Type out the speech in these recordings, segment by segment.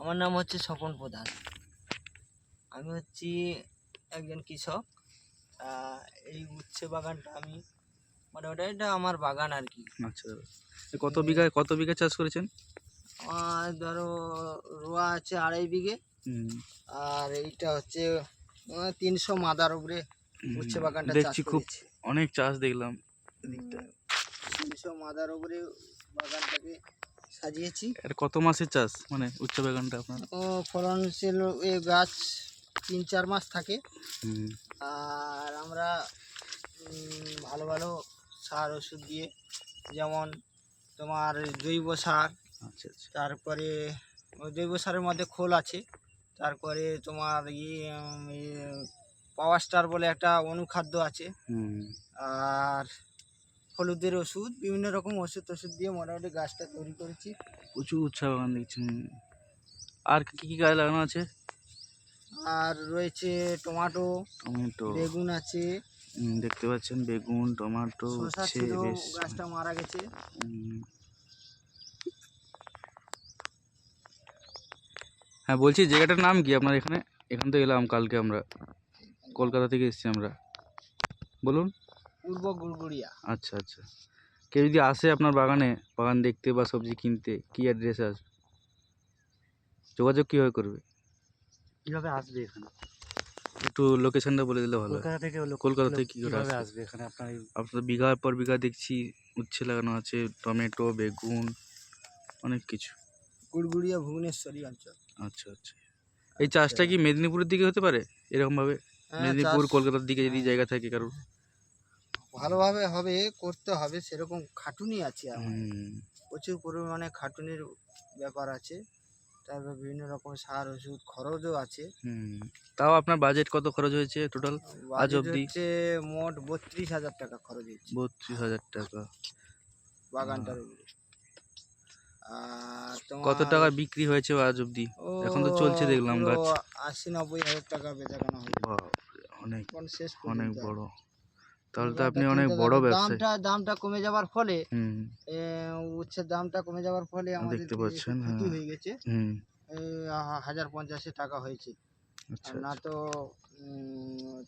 আমার নাম হচ্ছে স্বপন প্রধান। আমি হচ্ছি একজন কৃষক। এই উচ্ছে বাগানটা আমি মানে ওটা এটা আমার বাগান আর কি। আচ্ছা দাদা কত বিঘায় কত বিঘা চাষ করেছেন? আমার ধরো রোয়া আছে আড়াই বিঘে। আর এইটা হচ্ছে তিনশো মাদার উপরে উচ্ছে বাগানটা দেখছি খুব অনেক চাষ দেখলাম তিনশো মাদার উপরে বাগানটাকে সাজিয়েছি। আর কত মাসের চাষ? মানে উচ্চ বাগানটা আপনার? ও ফলনশীল এ গাছ তিন চার মাস থাকে। আর আমরা ভালো ভালো সার ওষুধ দিয়ে যেমন তোমার জৈব সার আচ্ছা আচ্ছা। তারপরে জৈব সারের মধ্যে খোল আছে। তারপরে তোমার ইয়ে পাওয়ার স্টার বলে একটা অনুখাদ্য আছে। আর হলুদের ওষুধ বিভিন্ন রকম ওষুধ টষুধ দিয়ে মোটামুটি গাছটা তৈরি করেছি। প্রচুর উৎসাহ বাগান দেখছি। আর কি কি গাছ লাগানো আছে? আর রয়েছে টমাটো টমেটো। বেগুন আছে। দেখতে পাচ্ছেন বেগুন টমেটো বেশ। গাছটা মারা গেছে। হ্যাঁ বলছি জায়গাটার নাম কি আপনার এখানে? এখান থেকে এলাম কালকে আমরা। কলকাতা থেকে এসেছি আমরা। বলুন। পূর্ব গুড়গুড়িয়া। আচ্ছা আচ্ছা। কেউ যদি আসে আপনার বাগানে বাগান দেখতে বা সবজি কিনতে কি অ্যাড্রেসে আসবে যোগাযোগ কীভাবে করবে? কীভাবে আসবে এখানে? একটু লোকেশনটা বলে দিলে ভালো কলকাতা থেকে কলকাতা থেকে কি করে আসবে? এখানে? আপনার আপনার বিঘার পর বিঘা দেখছি উচ্ছে লাগানো আছে টমেটো বেগুন অনেক কিছু। গুড়গুড়িয়া ভুবনেশ্বরী অঞ্চল। আচ্ছা আচ্ছা। এই চাষটা কি মেদিনীপুরের দিকে হতে পারে? এরকমভাবে? হ্যাঁ, মেদিনীপুর কলকাতার দিকে যদি জায়গা থাকে কারোর? ভালোভাবে হবে করতে হবে সেরকম খাটুনি আছে আমার। প্রচুর পরিমাণে খাটুনির ব্যাপার আছে। তারপর বিভিন্ন রকম সার ওষুধ খরচও আছে। তাও আপনার বাজেট কত খরচ হয়েছে টোটাল আজ অবধি? মোট বত্রিশ হাজার টাকা খরচ হয়েছে। বত্রিশ হাজার টাকা। বাগানটার উপরে কত টাকা বিক্রি হয়েছে আজ অবধি? এখন তো চলছে দেখলাম গাছ। আশি নব্বই হাজার টাকা বেচাকেনা হয়েছে। অনেক অনেক বড়। তাহলে তো আপনি অনেক বড় ব্যবসায়ী। দামটা দামটা কমে যাওয়ার ফলে উচ্ছের দামটা কমে যাওয়ার ফলে আমাদের দেখতে পাচ্ছেন, ক্ষতি হ্যাঁ। হয়ে গেছে। হাজার পঞ্চাশে টাকা হয়েছে। আচ্ছা না তো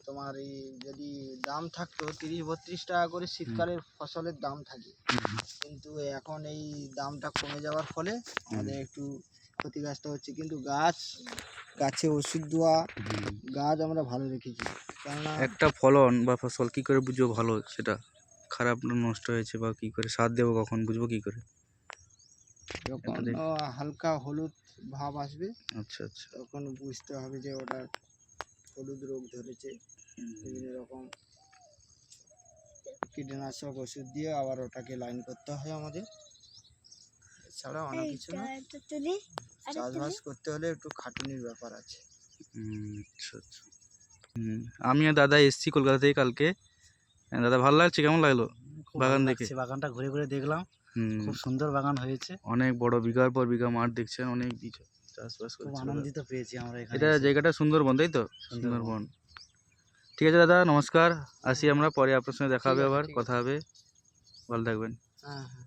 তোমার এই যদি দাম থাকতো তিরিশ বত্রিশ টাকা করে শীতকালের ফসলের দাম থাকে। কিন্তু এখন এই দামটা কমে যাওয়ার ফলে আমাদের একটু ক্ষতিগ্রস্ত হচ্ছে। কিন্তু গাছ গাছে ওষুধ দেওয়া গাছ আমরা ভালো রেখেছি। কেননা একটা ফলন বা ফসল কি করে বুঝব ভালো সেটা? খারাপ না নষ্ট হয়েছে বা কি করে? সার দেবো কখন? বুঝব কি করে? যখন হালকা হলুদ ভাব আসবে আচ্ছা আচ্ছা। তখন বুঝতে হবে যে ওটা হলুদ রোগ ধরেছে। বিভিন্ন রকম কীটনাশক ওষুধ দিয়ে আবার ওটাকে লাইন করতে হয় আমাদের। এছাড়া অনেক কিছু না চাষবাস করতে হলে একটু খাটুনির ব্যাপার আছে। আচ্ছা আচ্ছা। হুম আমি আর দাদা এসেছি কলকাতা থেকে কালকে। হ্যাঁ, দাদা ভালো লাগছে? কেমন লাগল? বাগান দেখে? বাগানটা ঘুরে ঘুরে দেখলাম। হুম। খুব সুন্দর বাগান হয়েছে। অনেক বড় বিঘার পর বিঘা মাঠ দেখছেন অনেক চাষবাস খুব আনন্দিত পেয়েছি আমরা এখানে এটা জায়গাটা সুন্দরবন তাই তো? সুন্দরবন। ঠিক আছে দাদা নমস্কার। আসি আমরা পরে আপনার সঙ্গে দেখা হবে আবার কথা হবে। ভালো থাকবেন। হ্যাঁ হ্যাঁ।